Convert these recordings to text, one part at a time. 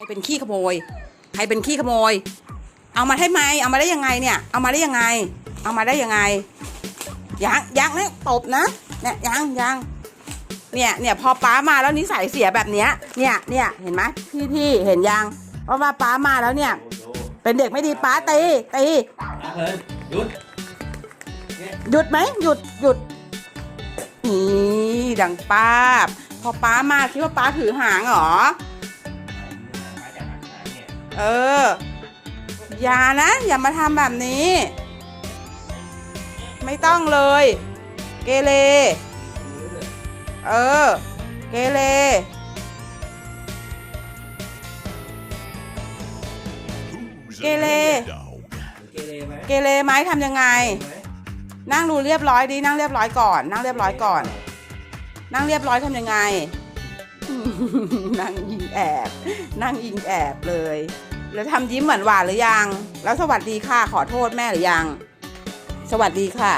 ใครเป็นขี้ขโมย ใครเป็นขี้ขโมย เอามาได้ไหมเอามาได้ยังไงเนี่ย เอามาได้ยังไง เอามาได้ยังไงยังยังนะตบนะเนี่ยยังยังเนี่ยเนี่ยพอป้ามาแล้วนิสัยเสียแบบเนี้ยเนี่ยเนี่ยเห็นไหมพี่พี่เห็นยังว่าะว่าป้ามาแล้วเนี่ย เป็นเด็กไม่ดีป้าตีตีอาเพินหยุดหยุดไหมหยุดหยุดนี่ดังป้าบพอป้ามาคิดว่าป้าถือหางเหรอ เออ อย่านะ อย่ามาทำแบบนี้ ไม่ต้องเลย เกเรเออ เกเรเกเรเกเรไหมทำยังไง นั่งดูเรียบร้อยดีนั่งเรียบร้อยก่อน นั่งเรียบร้อยก่อน นั่งเรียบร้อยทำยังไง นั่งยิงแอบ นั่งยิงแอบเลย แล้วทำยิ้มเหมือนหวานหรือยัง แล้วสวัสดีค่ะขอโทษแม่หรือยัง สวัสดีค่ะ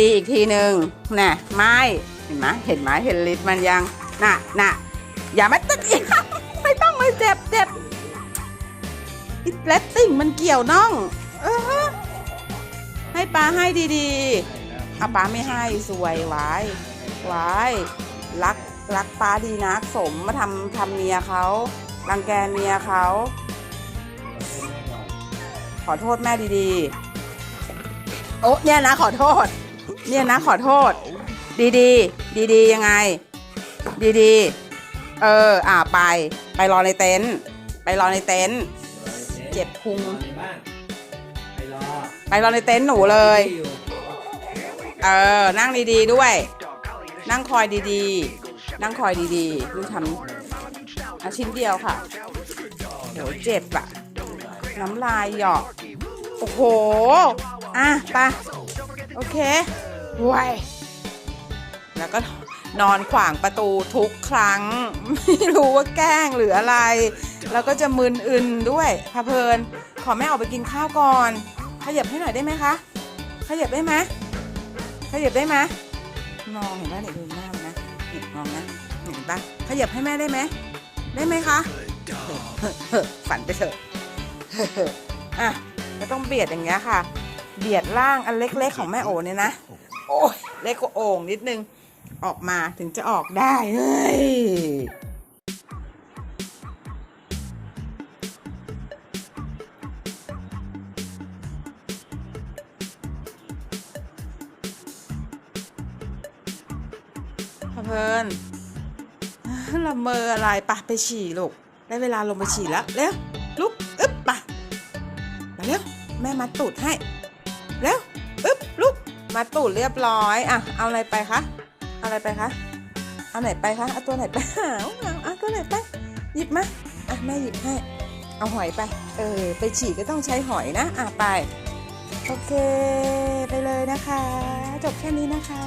ดีๆ อีกทีหนึ่งน่ะไม่เห็นไหมเห็นไหมเห็นลิ์มันยังน่ะน่ะอย่ามาตึกอีกไม่ต้องเลยเจ็บเจ็บอิเลตติ้งมันเกี่ยวน่อง เออให้ป้าให้ดีๆอาป้าไม่ให้สวยไว้ไว้รักรักป้าดีนะสมมาทำทำเมียเขา รังแกเมียเขา ขอโทษแม่ดีๆ โอ้เนี่ยนะขอโทษ เนี่ยนะขอโทษ ดีๆดีๆยังไงดีๆเออ อ่าไป ไปรอในเต็นท์ไปรอในเต็นท์เจ็บพุงรอในบ้านไปรอไปรอในเต็นท์หนูเลย ที่อเออ นั่งดีๆด้วย นั่งคอยดีๆ นั่งคอยดีๆลูกทำ อาชิ้นเดียวค่ะโหเจ็บอะน้ำลายหยอกโอ้โห อะไปะโอเคไวยแล้วก็นอนขวางประตูทุกครั้ง ไม่รู้ว่าแกล้งหรืออะไร แล้วก็จะมึนอึนด้วยพาเพลิน ขอแม่ออกไปกินข้าวก่อน ขยับให้หน่อยได้ไหมคะ ขยับได้ไหมขยับได้ไหมมองเห็นป่ะเนี่ยดูหน้ามันนะมองนะเห็นปะขยับให้แม่ได้ไหม ได้ไหมคะฝันไปเถอะอะก็ต้องเบียดอย่างเงี้ยค่ะ เบียดล่างอันเล็กๆของแม่โอเนี่ยนะ โอ้ยเล็กกว่าโอ่งนิดนึง ออกมาถึงจะออกได้เฮ้ยเพลิน ละเมออะไรปะไปฉี่ลูกได้เวลาลงไปฉี่แล้วเร็วลุกอึ๊บปะมาเร็วแม่มาตูดให้เร็วอึ๊บลุกมาตูดเรียบร้อยอะเอาอะไรไปคะเอาอะไรไปคะเอาไหนไปคะเอาตัวไหนไปเอาเอาเอาตัวไหนไปหยิบมาอะแม่หยิบให้เอาหอยไป เออ ไปฉี่ก็ต้องใช้หอยนะ อะไป โอเค ไปเลยนะคะ จบแค่นี้นะคะ